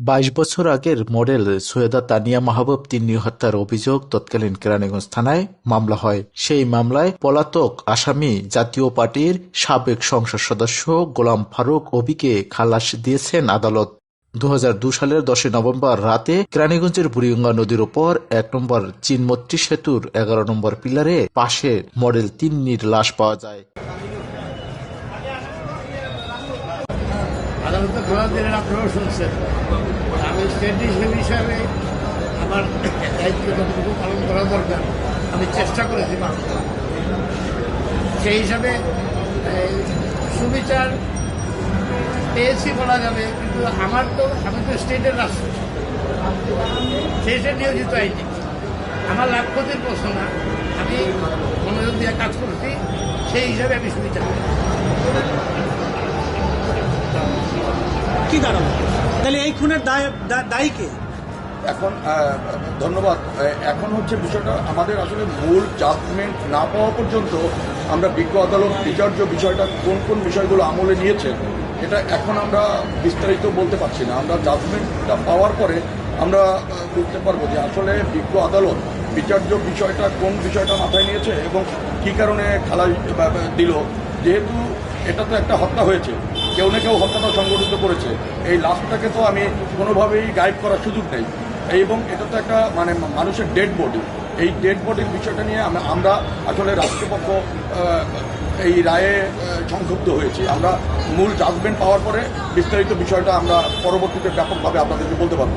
বাইশ বছর আগের মডেল সৈয়দা তানিয়া মাহবুব তিন্নি হত্যার অভিযোগ তৎকালীন কেরানীগঞ্জ থানায় মামলা হয়। সেই মামলায় পলাতক আসামি জাতীয় পার্টির সাবেক সংসদ সদস্য গোলাম ফারুক অবিকে খালাস দিয়েছেন আদালত। দু সালের দশই নভেম্বর রাতে কেরানীগঞ্জের বুড়িগঙ্গা নদীর ওপর এক নম্বর চিনমত্রী সেতুর এগারো নম্বর পিলারে পাশে মডেল তিন্নির লাশ পাওয়া যায়। আদালতে খোলা দিলেন আপনারাও শুনছেন। আমি স্টেট হিসেবে হিসাবে আমার দায়িত্ব যতটুকু পালন করা দরকার, আমি চেষ্টা করেছি পালন। সেই হিসাবে সুবিচার পেয়েছি বলা যাবে, কিন্তু আমার তো, আমি তো স্টেটের রাষ্ট্র। সেই নিয়োজিত আইনি আমার লাভ ক্ষতির প্রশ্ন না। আমি মনোযোগ দিয়ে কাজ করছি, সেই হিসাবে আমি সুবিচার করি। তাহলে এই খুনের দায়, দায়ী কে? এখন ধন্যবাদ। এখন হচ্ছে বিষয়টা, আমাদের আসলে মূল জাজমেন্ট না পাওয়া পর্যন্ত আমরা বিজ্ঞ আদালত, বিচার্য বিষয়টা কোন কোন বিষয়গুলো আমলে নিয়েছে, এটা এখন আমরা বিস্তারিত বলতে পারছি না। আমরা জাজমেন্টটা পাওয়ার পরে আমরা বুঝতে পারব যে আসলে বিজ্ঞ আদালত বিচার্য বিষয়টা কোন বিষয়টা মাথায় নিয়েছে এবং কী কারণে বা দিল। যেহেতু এটা তো একটা হত্যা হয়েছে কেউ না কেউ হত্যাটা সংগঠিত করেছে। এই লাশটাকে তো আমি কোনোভাবেই গাইড করার সুযোগ নেই। এবং এটা তো একটা মানে মানুষের ডেড বডি এই ডেড বডির বিষয়টা নিয়ে আমরা- আসলে রাষ্ট্রপক্ষ এই রায়ে সংক্ষুব্ধ হয়েছি। আমরা মূল জাজমেন্ট পাওয়ার পরে বিস্তারিত বিষয়টা আমরা পরবর্তীতে ব্যাপকভাবে আপনাদেরকে বলতে পারব।